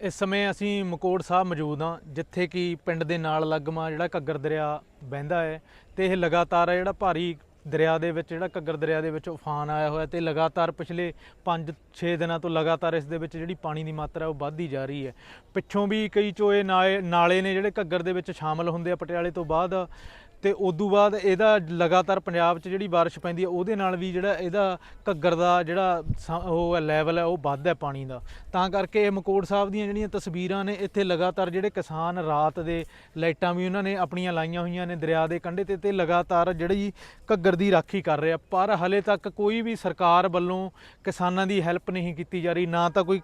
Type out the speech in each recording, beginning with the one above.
ਇਸ ਸਮੇਂ ਅਸੀਂ ਮਕੋੜ ਸਾਹਿਬ ਮੌਜੂਦ ਹਾਂ, ਜਿੱਥੇ ਕਿ ਪਿੰਡ ਦੇ ਨਾਲ ਲੱਗਮਾ ਜਿਹੜਾ ਘੱਗਰ ਦਰਿਆ ਵਹਿੰਦਾ ਹੈ ਤੇ ਇਹ ਲਗਾਤਾਰ ਜਿਹੜਾ ਭਾਰੀ ਦਰਿਆ ਦੇ ਵਿੱਚ, ਜਿਹੜਾ ਘੱਗਰ ਦਰਿਆ ਦੇ ਵਿੱਚ ਉਫਾਨ ਆਇਆ ਹੋਇਆ ਤੇ ਲਗਾਤਾਰ ਪਿਛਲੇ 5-6 ਦਿਨਾਂ ਤੋਂ ਲਗਾਤਾਰ ਇਸ ਦੇ ਵਿੱਚ ਜਿਹੜੀ ਪਾਣੀ ਦੀ ਮਾਤਰਾ ਉਹ ਵੱਧਦੀ ਜਾ ਰਹੀ ਹੈ। ਪਿੱਛੋਂ ਵੀ ਕਈ ਚੋਏ ਨਾਲੇ ਨਾਲੇ ਨੇ ਜਿਹੜੇ ਘੱਗਰ ਦੇ ਵਿੱਚ ਸ਼ਾਮਲ ਹੁੰਦੇ ਆ, ਪਟਿਆਲੇ ਤੋਂ ਬਾਅਦ ਤੇ ਉਦੋਂ ਬਾਅਦ ਇਹਦਾ ਲਗਾਤਾਰ ਪੰਜਾਬ 'ਚ ਜਿਹੜੀ ਬਾਰਿਸ਼ ਪੈਂਦੀ ਹੈ, ਉਹਦੇ ਨਾਲ ਵੀ ਜਿਹੜਾ ਇਹਦਾ ਘੱਗਰ ਦਾ ਜਿਹੜਾ ਸ- ਉਹ ਹੈ ਲੈਵਲ ਹੈ, ਉਹ ਵੱਧਦਾ ਹੈ ਪਾਣੀ ਦਾ। ਤਾਂ ਕਰਕੇ ਇਹ ਮਕੋੜ ਸਾਹਿਬ ਦੀਆਂ ਜਿਹੜੀਆਂ ਤਸਵੀਰਾਂ ਨੇ, ਇੱਥੇ ਲਗਾਤਾਰ ਜਿਹੜੇ ਕਿਸਾਨ ਰਾਤ ਦੇ ਲਾਈਟਾਂ ਵੀ ਉਹਨਾਂ ਨੇ ਆਪਣੀਆਂ ਲਾਈਆਂ ਹੋਈਆਂ ਨੇ ਦਰਿਆ ਦੇ ਕੰਢੇ ਤੇ ਤੇ ਲਗਾਤਾਰ ਜਿਹੜੀ ਘੱਗਰ ਦੀ ਰਾਖੀ ਕਰ ਰਿਹਾ ਪਰ ਹਲੇ ਤੱਕ ਕੋਈ ਵੀ ਸਰਕਾਰ ਵੱਲੋਂ ਕਿਸਾਨਾਂ ਦੀ ਹੈਲਪ ਨਹੀਂ ਕੀਤੀ ਜਾ ਰਹੀ, ਨਾ ਤਾਂ ਕੋਈ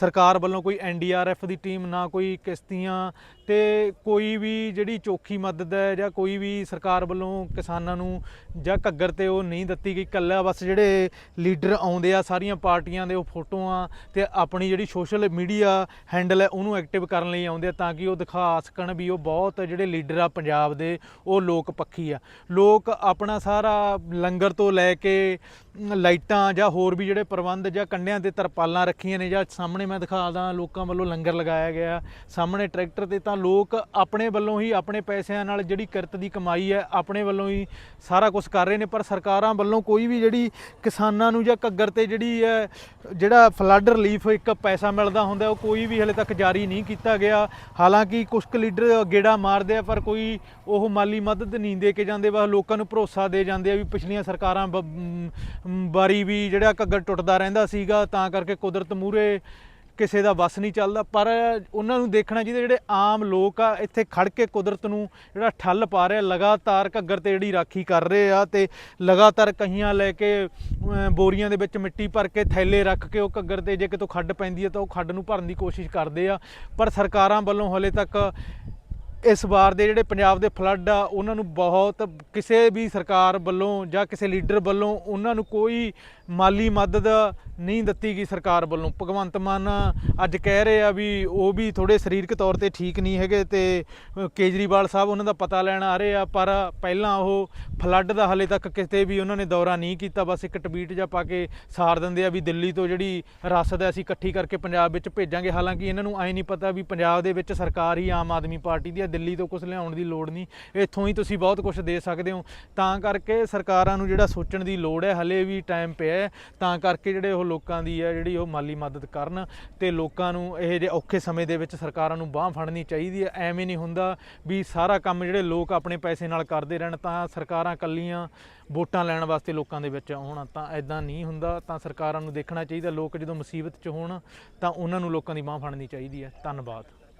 ਸਰਕਾਰ ਵੱਲੋਂ ਕੋਈ ਐਨਡੀਆਰਐਫ ਦੀ ਟੀਮ ਨਾ ਕੋਈ ਕਿਸ਼ਤੀਆਂ ਤੇ ਕੋਈ ਵੀ ਜਿਹੜੀ ਚੋਖੀ ਮਦਦ ਹੈ ਜਾਂ ਕੋਈ ਵੀ ਸਰਕਾਰ ਵੱਲੋਂ ਕਿਸਾਨਾਂ ਨੂੰ ਜਾਂ ਘੱਗਰ ਤੇ ਉਹ ਨਹੀਂ ਦਿੱਤੀ ਗਈ ਕੱਲਾ ਬਸ ਜਿਹੜੇ ਲੀਡਰ ਆਉਂਦੇ ਆ, ਸਾਰੀਆਂ ਪਾਰਟੀਆਂ ਦੇ ਉਹ ਫੋਟੋਆਂ ਤੇ ਆਪਣੀ ਜਿਹੜੀ ਸੋਸ਼ਲ ਮੀਡੀਆ ਹੈਂਡਲ ਹੈ ਉਹਨੂੰ ਐਕਟਿਵ ਕਰਨ ਲਈ ਆਉਂਦੇ ਆ ਤਾਂ ਕਿ ਉਹ ਦਿਖਾ ਸਕਣ ਵੀ ਉਹ ਬਹੁਤ ਜਿਹੜੇ ਲੀਡਰ ਆ ਪੰਜਾਬ ਦੇ, ਉਹ ਲੋਕ ਪੱਖੀ ਆ। ਲੋਕ ਆਪਣਾ ਸਾਰਾ ਲੰਗਰ ਤੋਂ ਲੈ ਕੇ ਲਾਈਟਾਂ ਜਾਂ ਹੋਰ ਵੀ ਜਿਹੜੇ ਪ੍ਰਬੰਧ ਜਾਂ ਕੰਡਿਆਂ ਤੇ ਤਰਪਾਲਾਂ ਰੱਖੀਆਂ ਨੇ ਜਾਂ ਸਾਹਮਣੇ ਮੈਂ ਦਿਖਾਦਾ ਲੋਕਾਂ ਵੱਲੋਂ ਲੰਗਰ ਲਗਾਇਆ ਗਿਆ। ਸਾਹਮਣੇ ਟਰੈਕਟਰ ਤੇ ਤਾਂ ਲੋਕ ਆਪਣੇ ਵੱਲੋਂ ਹੀ ਆਪਣੇ ਪੈਸਿਆਂ ਨਾਲ ਜਿਹੜੀ ਕਿਰਤ ਦੀ ਕਮਾਈ ਹੈ ਆਪਣੇ ਵੱਲੋਂ ਹੀ ਸਾਰਾ ਕੁਝ ਕਰ ਰਹੇ ਨੇ ਪਰ ਸਰਕਾਰਾਂ ਵੱਲੋਂ ਕੋਈ ਵੀ ਜਿਹੜੀ ਕਿਸਾਨਾਂ ਨੂੰ ਜਾਂ ਘੱਗਰ ਤੇ ਜਿਹੜੀ ਹੈ ਜਿਹੜਾ ਫਲੱਡ ਰਿਲੀਫ ਇੱਕ ਪੈਸਾ ਮਿਲਦਾ ਹੁੰਦਾ ਉਹ ਕੋਈ ਵੀ ਹਲੇ ਤੱਕ ਜਾਰੀ ਨਹੀਂ ਕੀਤਾ ਗਿਆ। ਹਾਲਾਂਕਿ ਕੁਝ ਕੁ ਲੀਡਰ ਗੇੜਾ ਮਾਰਦੇ ਆ ਪਰ ਕੋਈ ਉਹ ਮਾਲੀ ਮਦਦ ਨਹੀਂ ਦੇ ਕੇ ਜਾਂਦੇ ਬਸ ਲੋਕਾਂ ਨੂੰ ਭਰੋਸਾ ਦੇ ਜਾਂਦੇ ਆ ਵੀ ਪਿਛਲੀਆਂ ਸਰਕਾਰਾਂ ਬ- ਮ, ਬਾਰੀ ਵੀ ਜਿਹੜਾ ਘੱਗਰ ਟੁੱਟਦਾ ਰਹਿੰਦਾ ਸੀਗਾ ਤਾਂ ਕਰਕੇ ਕੁਦਰਤ ਮੂਰੇ ਕਿਸੇ ਦਾ ਵਸ ਨਹੀਂ ਚੱਲਦਾ, ਪਰ ਉਹਨਾਂ ਨੂੰ ਦੇਖਣਾ ਚਾਹੀਦਾ ਜਿਹੜੇ ਆਮ ਲੋਕ ਆ, ਇੱਥੇ ਖੜ ਕੇ ਕੁਦਰਤ ਨੂੰ ਜਿਹੜਾ ਠੱਲ ਪਾ ਰਿਹਾ, ਲਗਾਤਾਰ ਘੱਗਰ ਤੇ ਜਿਹੜੀ ਰਾਖੀ ਕਰ ਰਹੇ ਆ ਤੇ ਲਗਾਤਾਰ ਕਹੀਆਂ ਲੈ ਕੇ ਬੋਰੀਆਂ ਦੇ ਵਿੱਚ ਮਿੱਟੀ ਭਰ ਕੇ ਥੈਲੇ ਰੱਖ ਕੇ ਉਹ ਘੱਗਰ ਤੇ ਜੇ ਕਿਤੋਂ ਖੱਡ ਪੈਂਦੀ ਹੈ ਤਾਂ ਉਹ ਖੱਡ ਨੂੰ ਭਰਨ ਦੀ ਕੋਸ਼ਿਸ਼ ਕਰਦੇ ਆ। ਪਰ ਸਰਕਾਰਾਂ ਵੱਲੋਂ ਹਲੇ ਤੱਕ ਇਸ ਵਾਰ ਦੇ ਜਿਹੜੇ ਪੰਜਾਬ ਦੇ ਫਲੱਡ ਆ, ਉਹਨਾਂ ਨੂੰ ਬਹੁਤ, ਕਿਸੇ ਵੀ ਸਰਕਾਰ ਵੱਲੋਂ ਜਾਂ ਕਿਸੇ ਲੀਡਰ ਵੱਲੋਂ ਉਹਨਾਂ ਨੂੰ ਕੋਈ ਮਾਲੀ ਮਦਦ ਨਹੀਂ ਦਿੱਤੀ ਗਈ ਸਰਕਾਰ ਵੱਲੋਂ। ਭਗਵੰਤ ਮਾਨ ਅੱਜ ਕਹਿ ਰਹੇ ਆ ਵੀ ਉਹ ਵੀ ਥੋੜੇ ਸਰੀਰਕ ਤੌਰ ਤੇ ਠੀਕ ਨਹੀਂ ਹੈਗੇ ਤੇ ਕੇਜਰੀਵਾਲ ਸਾਹਿਬ ਉਹਨਾਂ ਦਾ ਪਤਾ ਲੈਣ ਆ ਰਹੇ ਆ, ਪਰ ਪਹਿਲਾਂ ਉਹ ਫਲੱਡ ਦਾ ਹਲੇ ਤੱਕ ਕਿਤੇ ਵੀ ਉਹਨਾਂ ਨੇ ਦੌਰਾ ਨਹੀਂ ਕੀਤਾ। ਬਸ ਇੱਕ ਟਵੀਟ ਜਾਂ ਪਾ ਕੇ ਸਾਰ ਦਿੰਦੇ ਆ ਵੀ ਦਿੱਲੀ ਤੋਂ ਜਿਹੜੀ ਰਸਦ ਹੈ ਅਸੀਂ ਇਕੱਠੀ ਕਰਕੇ ਪੰਜਾਬ ਵਿੱਚ ਭੇਜਾਂਗੇ। ਹਾਲਾਂਕਿ ਇਹਨਾਂ ਨੂੰ ਐ ਨਹੀਂ ਪਤਾ ਵੀ ਪੰਜਾਬ ਦੇ ਵਿੱਚ ਸਰਕਾਰ ਹੀ ਆਮ ਆਦਮੀ ਪਾਰਟੀ ਦੀ ਹੈ, ਦਿੱਲੀ ਤੋਂ ਕੁਝ ਲਿਆਉਣ ਦੀ ਲੋੜ ਨਹੀਂ। ਇੱਥੋਂ ਹੀ ਤੁਸੀਂ ਬਹੁਤ ਕੁਝ ਦੇ ਸਕਦੇ ਹੋ। ਤਾਂ ਕਰਕੇ ਸਰਕਾਰਾਂ ਨੂੰ ਜਿਹੜਾ ਸੋਚਣ ਦੀ ਲੋੜ ਹੈ, ਹਲੇ ਵੀ ਟਾਈਮ ਪਿਆ ਹੈ। ਤਾਂ ਕਰਕੇ ਜਿਹੜੇ ਉਹ ਲੋਕਾਂ ਦੀ ਹੈ, ਜਿਹੜੀ ਉਹ ਮਾਲੀ ਮਦਦ ਕਰਨ ਤੇ ਲੋਕਾਂ ਨੂੰ ਇਹ ਜੇ ਔਖੇ ਸਮੇਂ ਦੇ ਵਿੱਚ ਸਰਕਾਰਾਂ ਨੂੰ ਬਾਹ ਫੜਨੀ ਚਾਹੀਦੀ ਹੈ, ਐਵੇਂ ਨਹੀਂ ਹੁੰਦਾ ਵੀ ਸਾਰਾ ਕੰਮ ਜਿਹੜੇ ਲੋਕ ਆਪਣੇ ਪੈਸੇ ਨਾਲ ਕਰਦੇ ਰਹਿਣ, ਤਾਂ ਸਰਕਾਰਾਂ ਕੱਲੀਆਂ ਵੋਟਾਂ ਲੈਣ ਵਾਸਤੇ ਲੋਕਾਂ ਦੇ ਵਿੱਚ ਆਉਣ, ਤਾਂ ਐਦਾਂ ਨਹੀਂ ਹੁੰਦਾ। ਤਾਂ ਸਰਕਾਰਾਂ ਨੂੰ ਦੇਖਣਾ ਚਾਹੀਦਾ, ਲੋਕ ਜਦੋਂ ਮੁਸੀਬਤ 'ਚ ਹੋਣ, ਤਾਂ ਉਹਨਾਂ ਨੂੰ ਲੋਕਾਂ ਦੀ ਬਾਹ ਫੜਨੀ ਚਾਹੀਦੀ ਹੈ। ਧੰਨਵਾਦ।